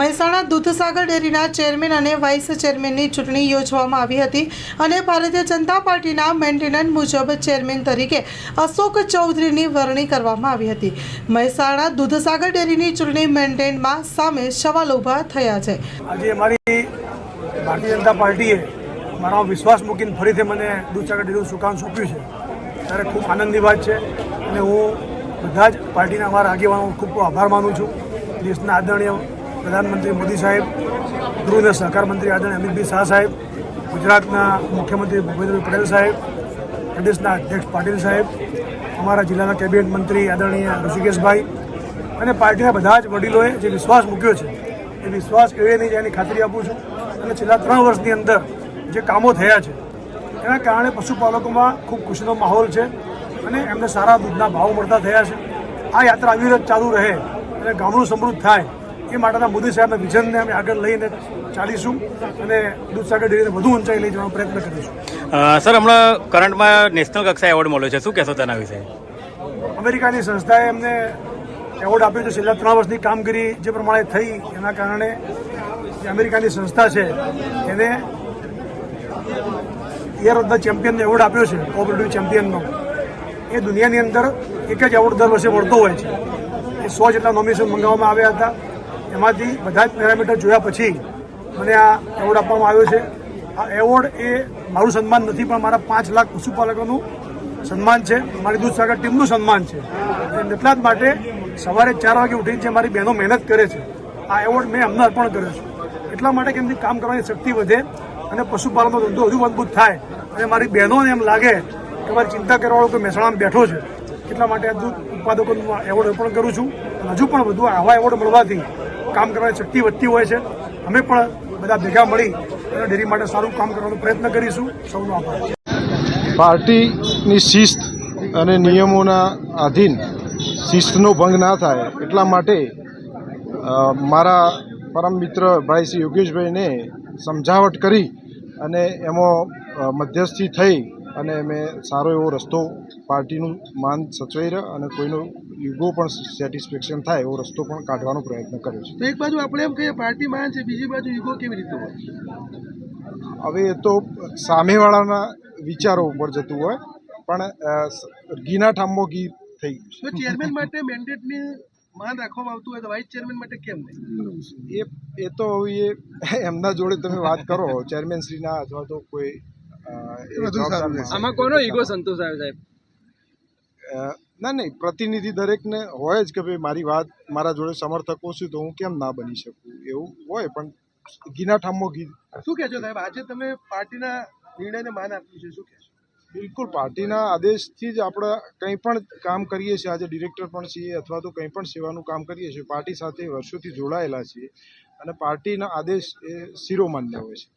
મહેસાણા દૂધસાગર ડેરીના ચેરમેન અને વાઇસ ચેરમેનની ચૂંટણી યોજવામાં આવી હતી અને ભારતીય જનતા પાર્ટીના મેન્ટેનન્સ મુજબ ચેરમેન તરીકે અશોક ચૌધરીની વરણી કરવામાં આવી હતી. મહેસાણા દૂધસાગર ડેરીની ચૂંટણી મેન્ટેનમાં સામે સવાલ ઊભા થયા છે. આજે અમારી ભારતીય જનતા પાર્ટીએ મારા વિશ્વાસ મૂકીને ફરીથી મને દૂધસાગર ડેરીનું સુકાન સોંપ્યું છે. ત્યારે ખૂબ આનંદની વાત છે અને હું બધા જ પાર્ટીના અમારા આગેવાનો ખૂબ આભાર માનું છું. દેશના આદરણીય પ્રધાનમંત્રી મોદી સાહેબ ગૃહ અને સહકાર મંત્રી આદરણીય અમિતભાઈ શાહ સાહેબ, ગુજરાતના મુખ્યમંત્રી ભૂપેન્દ્રભાઈ પટેલ સાહેબ, પ્રદેશના અધ્યક્ષ પાટીલ સાહેબ, અમારા જિલ્લાના કેબિનેટ મંત્રી આદરણીય ઋષિકેશભાઈ અને પાર્ટીના બધા જ વડીલોએ જે વિશ્વાસ મૂક્યો છે, એ વિશ્વાસ કેળવે નહીં એની ખાતરી આપું છું. અને છેલ્લા ત્રણ વર્ષની અંદર જે કામો થયા છે, એના કારણે પશુપાલકોમાં ખૂબ ખુશીનો માહોલ છે અને એમને સારા દૂધના ભાવ મળતા થયા છે. આ યાત્રા અવિરત ચાલુ રહે અને ગામડું સમૃદ્ધ થાય. એ માટેના મોદી સાહેબના વિઝનને અમે આગળ લઈને ચાલીશું અને દૂધસાગર ડેરીને વધુ ઊંચાઈ લઈ જવાનો પ્રયત્ન કરીશું. સર હમણાં કરંટમાં નેશનલ કક્ષાએ એવોર્ડ મળ્યો છે. શું કહેશો તેના વિશે? અમેરિકાની સંસ્થાએ એમને એવોર્ડ આપ્યો છે. છેલ્લા ત્રણ વર્ષની કામગીરી જે પ્રમાણે થઈ એના કારણે જે અમેરિકાની સંસ્થા છે એને એર ઓફ ધ ચેમ્પિયનનો એવોર્ડ આપ્યો છે કોઓપરેટિવ ચેમ્પિયનનો. એ દુનિયાની અંદર એક જ એવોર્ડ દર વર્ષે મળતો હોય છે. એ સો જેટલા નોમિનેશન મંગાવવામાં આવ્યા હતા. એમાંથી બધા જ પેરામીટર જોયા પછી મને આ એવોર્ડ આપવામાં આવ્યો છે. આ એવોર્ડ એ મારું સન્માન નથી, પણ મારા પાંચ લાખ પશુપાલકોનું સન્માન છે. મારી દૂધસાગર ટીમનું સન્માન છે. એટલા જ માટે સવારે ચાર વાગે ઉઠીને જે મારી બહેનો મહેનત કરે છે, આ એવોર્ડ મેં અમને અર્પણ કર્યો છે. એટલા માટે કે એમની કામ કરવાની શક્તિ વધે અને પશુપાલનનો ધંધો વધુ મજબૂત થાય અને મારી બહેનોને એમ લાગે કે મારી ચિંતા કરવાવાળો કોઈ મહેસાણામાં બેઠો છે. એટલા માટે આ દૂધ ઉત્પાદકોનું એવોર્ડ અર્પણ કરું છું. હજુ પણ વધુ આવા એવોર્ડ મળવાથી કામ કરવાની શક્તિ વધતી હોય છે. અમે પણ બધા ભેગા મળી અને ડેરી માટે સારું કામ કરવાનો પ્રયત્ન કરીશું. સૌનો આભાર. પાર્ટીની શિસ્ત અને નિયમોના આધીન શિસ્તનો ભંગ ના થાય એટલા માટે મારા પરમ મિત્ર ભાઈ શ્રી યોગેશભાઈને સમજાવટ કરી અને એમાં મધ્યસ્થી થઈ અને મેં સારો એવો રસ્તો પાર્ટીનું માન સચવાઈ રહ્યો અને કોઈનો યુગો પણ સેટિસ્ફેક્શન થાય એવો રસ્તો પણ કાઢવાનો પ્રયત્ન કર્યો છે. તો એક બાજુ આપણે એમ કહીએ પાર્ટી માન છે બીજી બાજુ ઈગો કેવી રીતે હોય? હવે એ તો સામેવાળાના વિચારો ઉપર જતું હોય પણ ગીના ઘીના ગી થઈ ગયું ચેરમેન માટે મેન્ડેટની માન રાખવામાં આવતું હોય તો વાઇસ ચેરમેન માટે કેમ નહીં? એ એ તો હવે એ એમના જોડે તમે વાત કરો ચેરમેન શ્રીના અથવા તો કોઈ આમાં કોનો ઈગો સંતોષાયો સાહેબ? અ, ના નહીં પ્રતિનિધિ દરેકને હોય જ કે ભાઈ મારી વાત મારા જોડે સમર્થકો છે તો હું કેમ ના બની શકું? એવું હોય પણ ગીના ઠામો ગીત શું કહેશો સાહેબ? આજે તમે પાર્ટીના નિર્ણયને માન આપ્યું છે શું કહેશો બિલકુલ પાર્ટીના આદેશથી જ આપણે કંઈ પણ કામ કરીએ છીએ આજે ડિરેક્ટર પણ છીએ અથવા તો કંઈ પણ સેવાનું કામ કરીએ છીએ પાર્ટી સાથે વર્ષોથી જોડાયેલા છીએ અને પાર્ટીના આદેશ એ શિરોમાન્ય હોય છે.